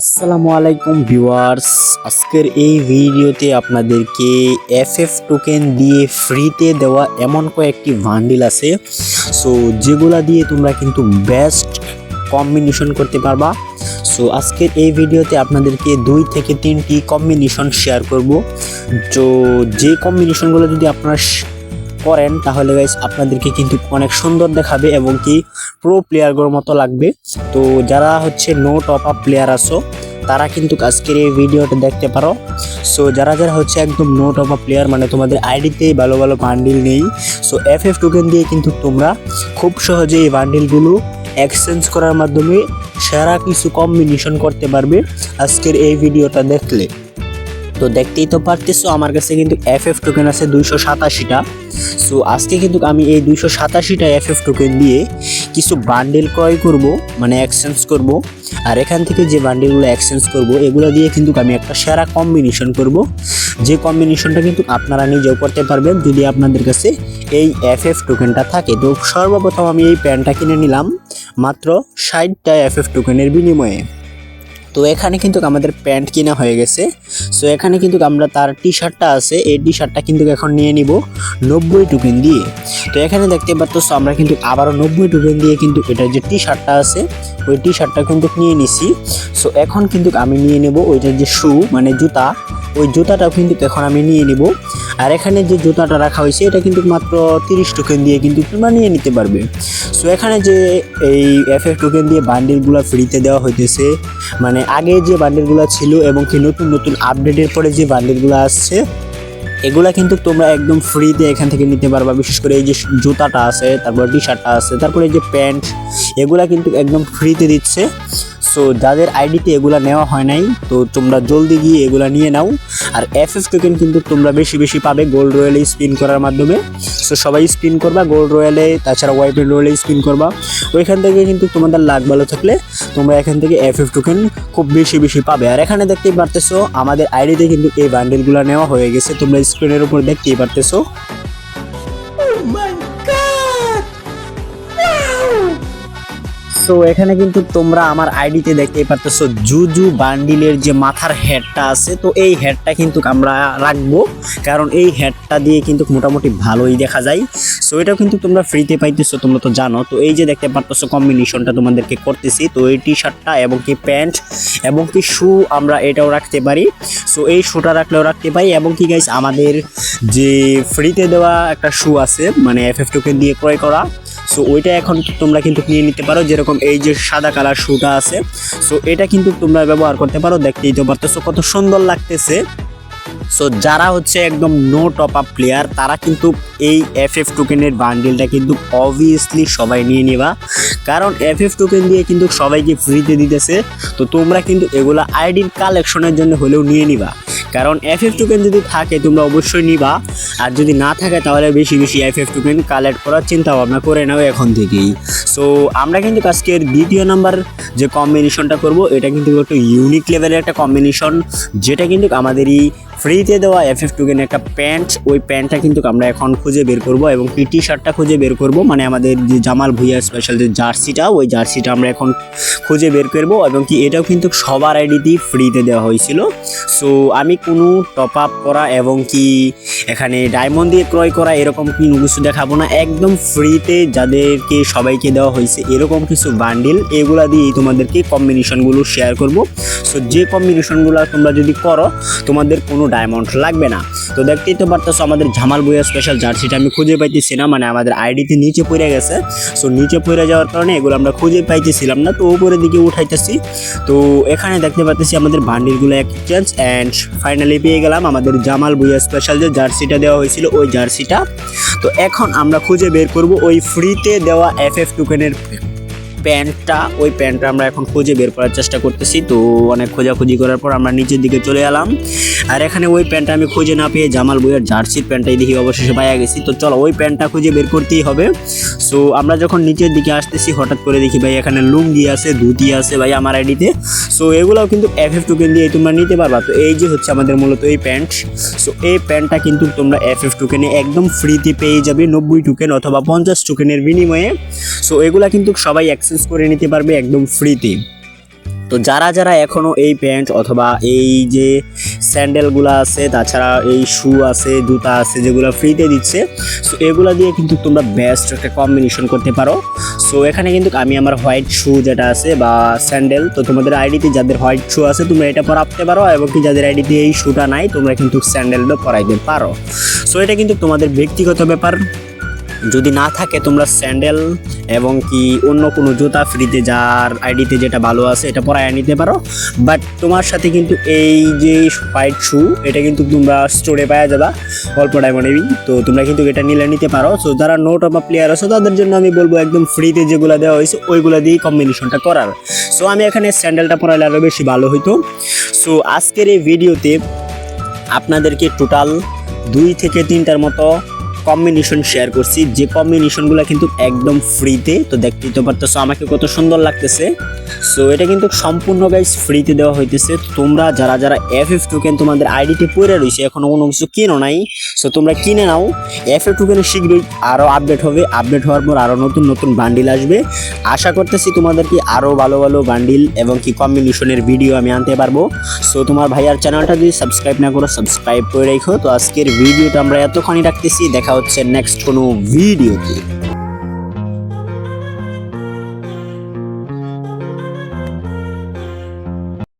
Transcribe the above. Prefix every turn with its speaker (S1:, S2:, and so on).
S1: আসসালামু আলাইকুম ভিউয়ার্স। আজকের এই ভিডিওতে আপনাদেরকে এফ এফ টোকেন দিয়ে ফ্রিতে দেওয়া এমন কয়েকটি ভান্ডিল আছে। সো যেগুলা দিয়ে তোমরা কিন্তু বেস্ট কম্বিনেশন করতে পারবা। সো আজকের এই ভিডিওতে আপনাদেরকে দুই থেকে তিনটি কম্বিনেশন শেয়ার করব। তো, যে কম্বিনেশনগুলো যদি আপনারা করেন, তাহলে গাইস আপনাদেরকে কিন্তু অনেক সুন্দর দেখাবে এবং কি প্রো প্লেয়ারগুলোর মতো লাগবে। তো যারা হচ্ছে নো টপ আপ প্লেয়ার আছো, তারা কিন্তু আজকের এই ভিডিওটা দেখতে পারো। সো যারা যারা হচ্ছে একদম নো টপ আপ প্লেয়ার মানে তোমাদের আইডিতেই ভালো ভালো বান্ডিল নেই সো এফ এফ টোকেন দিয়ে কিন্তু তোমরা খুব সহজে এই বান্ডিলগুলো এক্সচেঞ্জ করার মাধ্যমে সেরা কিছু কম্বিনেশন করতে পারবে আজকের এই ভিডিওটা দেখলে। তো দেখতেই তো পারতেছো, আমার কাছে কিন্তু এফ এফ টোকেন আছে দুইশো সাতাশিটা। সো আজকে কিন্তু আমি এই দুইশো সাতাশিটা এফ এফ টোকেন দিয়ে কিছু বান্ডেল ক্রয় করব মানে এক্সচেঞ্জ করব। আর এখান থেকে যে বান্ডেলগুলো এক্সচেঞ্জ করব, এগুলো দিয়ে কিন্তু আমি একটা সেরা কম্বিনেশন করব। যে কম্বিনেশনটা কিন্তু আপনারা নিজেও করতে পারবেন, যদি আপনাদের কাছে এই এফ এফ টোকেনটা থাকে। তো সর্বপ্রথম আমি এই প্যান্টটা কিনে নিলাম, মাত্র ষাটটা এফ এফ টোকেনের বিনিময়ে। তো এখানে কিন্তু আমাদের প্যান্ট কিনা হয়ে গেছে। সো এখানে কিন্তু আমরা তার টি শার্টটা আছে, এই টি শার্টটা কিন্তু এখন নিয়ে নিব নব্বই টুপিন দিয়ে। তো এখানে দেখতে পাচ্ছ আমরা কিন্তু আবারও নব্বই টুপিন দিয়ে কিন্তু এটার যে টি শার্টটা আছে, ওই টি শার্টটা কিন্তু নিয়ে নিছি। সো এখন কিন্তু আমি নিয়ে নেব ওইটার যে শু মানে জুতা। ওই জুতাটাও কিন্তু এখন আমি নিয়ে নিব। আর এখানে যে জুতাটা রাখা হয়েছে, এটা কিন্তু মাত্র তিরিশ টোকেন দিয়ে কিন্তু তোমরা নিয়ে নিতে পারবে। সো এখানে যে এই এফ এফ টোকেন দিয়ে বান্ডিলগুলো ফ্রিতে দেওয়া হইতেছে মানে আগে যে বান্ডিলগুলো ছিল এবং কি নতুন নতুন আপডেটের পরে যে বান্ডিলগুলো আসছে, এগুলা কিন্তু তোমরা একদম ফ্রিতে এখান থেকে নিতে পারবা। বিশেষ করে এই যে জুতাটা আছে, তারপর টি শার্টটা আছে, তারপরে এই যে প্যান্ট, এগুলা কিন্তু একদম ফ্রিতে দিচ্ছে। সো যাদের আইডিতে এগুলা নেওয়া হয় নাই, তো তোমরা জলদি গিয়ে এগুলা নিয়ে নাও। আর এফ এফ টোকেন কিন্তু তোমরা বেশি বেশি পাবে গোল্ড রয়্যালে স্পিন করার মাধ্যমে। সো সবাই স্পিন করবা গোল্ড রয়্যালে তাছাড়া ওয়াইপের রয়্যালে স্পিন করবা। ওইখান থেকে কিন্তু তোমাদের লাখ ভালো থাকলে তোমরা এখান থেকে এফ এফ টোকেন খুব বেশি বেশি পাবে। আর এখানে দেখতেই পারতেছো, আমাদের আইডিতে কিন্তু এই বান্ডেলগুলো নেওয়া হয়ে গেছে। তোমরা স্ক্রিনের উপর দেখতেই পারতেছো। সো এখানে কিন্তু তোমরা আমার আইডিতে দেখতে পারতেছো জুজু বান্ডিলের যে মাথার হেডটা আছে, তো এই হেডটা কিন্তু আমরা রাখব। কারণ এই হেডটা দিয়ে কিন্তু মোটামুটি ভালোই দেখা যায়। সো এটাও কিন্তু তোমরা ফ্রিতে পাইতেছো, তোমরা তো জানো। তো এই যে দেখতে পারতেছো কম্বিনেশনটা তোমাদেরকে করতেছি। তো এই টি শার্টটা এবং কি প্যান্ট এবং কি শু আমরা এটাও রাখতে পারি। সো এই শুটা রাখলেও রাখতে পারি। এবং কি গাইস আমাদের যে ফ্রিতে দেওয়া একটা শু আছে মানে এফ এফ টোকেন দিয়ে ক্রয় করা সো ওইটা এখন তোমরা কিন্তু নিয়ে নিতে পারো, যেরকম এই যে সাদা কালার শুটা আছে। সো এটা কিন্তু তোমরা ব্যবহার করতে পারো, দেখতেই তো পারতেছো কত সুন্দর লাগতেছে। সো যারা হচ্ছে একদম নো টপ আপ প্লেয়ার তারা কিন্তু এই এফ এফ টোকেনের বান্ডিলটা কিন্তু অবভিয়াসলি সবাই নিয়ে নেবা। কারণ এফ এফ টোকেন দিয়ে কিন্তু সবাইকে ফ্রিতে দিতেছে। তো তোমরা কিন্তু এগুলা আইডির কালেকশনের জন্য হলেও নিয়ে নিবা। কারণ এফ এফ টোকেন যদি থাকে, তোমরা অবশ্যই নিবা। আর যদি না থাকে, তাহলে বেশি বেশি এফ এফ টোকেন কালেক্ট করার চিন্তা ভাবনা করে নাও এখন থেকেই। সো আমরা কিন্তু আজকের দ্বিতীয় নাম্বার যে কম্বিনেশনটা করব, এটা কিন্তু একটু ইউনিক লেভেলের একটা কম্বিনেশন যেটা কিন্তু আমাদেরই ফ্রিতে দেওয়া এফ এফ টোকেন একটা প্যান্ট ওই প্যান্টটা কিন্তু আমরা এখন খুঁজে বের করব এবং কি টি শার্টটা খুঁজে বের করব মানে আমাদের যে জামাল ভুইয়া স্পেশাল যে জার্সিটা, ওই জার্সিটা আমরা এখন খুঁজে বের করব। এবং কি এটাও কিন্তু সবার আইডিতেই ফ্রিতে দেওয়া হয়েছিল। সো আমি কোনো টপ আপ করা এবং কি এখানে ডায়মন্ড দিয়ে ক্রয় করা এরকম কোনো কিছু দেখাবো না? একদম ফ্রিতে যাদেরকে সবাইকে দেওয়া হয়েছে, এরকম কিছু বান্ডিল এগুলা দিয়েই তোমাদেরকে কম্বিনেশনগুলো শেয়ার করব। সো যে কম্বিনেশনগুলো তোমরা যদি করো, তোমাদের কোনো ডায়মন্ড লাগবে না। তো দেখতেই তো পারতেছো, আমাদের ঝামাল বইয়া স্পেশাল জার্সিটা আমি খুঁজে পাইতেছি না মানে আমাদের আইডিতে নিচে পড়ে গেছে। সো নিচে পড়ে যাওয়ার কারণে এগুলো আমরা খুঁজে পাইতেছিলাম না, তো উপরের দিকে উঠাইতেছি। তো এখানে দেখতে পাচ্ছি আমাদের বান্ডিলগুলো এক্সচেঞ্জ অ্যান্ড ফাইনালি পেয়ে গেলাম আমাদের জামাল বুয়া স্পেশাল যে জার্সিটা দেওয়া হয়েছিল, ওই জার্সিটা। তো এখন আমরা খুঁজে বের করব ওই ফ্রিতে দেওয়া এফ এফ টোকেনের প্যান্টটা, ওই প্যান্টটা আমরা এখন খুঁজে বের করার চেষ্টা করতেছি। তো অনেক খোঁজাখুঁজি করার পর আমরা নিচের দিকে চলে এলাম। আর এখানে ওই প্যান্টটা আমি খুঁজে না পেয়ে জামাল বইয়ের জার্সির প্যান্টটাই দেখি অবশেষে পাইয়া গেছি। তো চলো, ওই প্যান্টটা খুঁজে বের করতেই হবে। সো আমরা যখন নিচের দিকে আসতেছি, হঠাৎ করে দেখি ভাই এখানে লুঙ্গি আছে, ধুতি আছে ভাই আমার আইডিতে। সো এগুলোও কিন্তু এফ এফ টোকেন দিয়ে তোমরা নিতে পারবা। তো এই যে হচ্ছে আমাদের মূলত এই প্যান্ট। সো এই প্যান্টটা কিন্তু তোমরা এফ এফ টোকেনে একদম ফ্রিতে পেয়ে যাবে নব্বই টোকেন অথবা পঞ্চাশ টোকেনের বিনিময়ে। সো এগুলা কিন্তু সবাই অ্যাক্সেস করে নিতে পারবে একদম ফ্রিতে তো যারা যারা এখনও এই প্যান্ট অথবা এই যে স্যান্ডেলগুলো আছে, তাছাড়া এই শু আছে, জুতা আছে, যেগুলো ফ্রিতে দিচ্ছে সো এগুলো দিয়ে কিন্তু তোমরা বেস্ট একটা কম্বিনেশন করতে পারো। সো এখানে কিন্তু আমি আমার হোয়াইট শু যেটা আছে বা স্যান্ডেল তো তোমাদের আইডিতে যাদের হোয়াইট শু আছে, তোমরা এটা পরাতে পারো, এবং কি যাদের আইডিতে এই শুটা নাই, তোমরা কিন্তু স্যান্ডেলটা পরাইতে পারো। সো এটা কিন্তু তোমাদের ব্যক্তিগত ব্যাপার। যদি না থাকে তোমরা স্যান্ডেল এবং কি অন্য কোনো জুতা ফ্রিতে যার আইডিতে যেটা ভালো আছে এটা পরায় নিতে পারো। বাট তোমার সাথে কিন্তু এই যে হোয়াইট শু, এটা কিন্তু তোমরা স্টোরে পাওয়া যাবা, অল্প ডায়মন্ডেরই তো তোমরা কিন্তু এটা নিলে নিতে পারো। সো যারা নোট অফ প্লেয়ার আছে, তাদের জন্য আমি বলব একদম ফ্রিতে যেগুলো দেওয়া হয়েছে, ওইগুলো দিয়েই কম্বিনেশনটা করার। সো আমি এখানে স্যান্ডেলটা পরাইলে আরও বেশি ভালো হইতো। সো আজকের এই ভিডিওতে আপনাদেরকে টোটাল দুই থেকে তিনটার মতো কম্বিনেশন শেয়ার করছি। যে কম্বিনেশনগুলো কিন্তু একদম ফ্রিতে তো দেখতেই তো পারতেছো আমাকে কত সুন্দর লাগতেছে। সো এটা কিন্তু সম্পূর্ণ গাইজ ফ্রিতে দেওয়া হইতেছে। তোমরা যারা যারা এফ এফ টোকেন তোমাদের আইডিতে পড়ে রয়েছে এখনও কোনো কিছু কিনো নাই। সো তোমরা কিনে নাও। এফ এফ টোকেনে শীঘ্রই আরও আপডেট হবে। আপডেট হওয়ার পর আরও নতুন নতুন বান্ডিল আসবে। আশা করতেছি তোমাদেরকে আরও ভালো ভালো বান্ডিল এবং কি কম্বিনেশনের ভিডিও আমি আনতে পারব। সো তোমার ভাইয়ার চ্যানেলটা যদি সাবস্ক্রাইব না করো সাবস্ক্রাইব করে রেখো। তো আজকের ভিডিওটা আমরা এতখানি রাখতেছি। দেখা হচ্ছে নেক্সট কোনো ভিডিওতে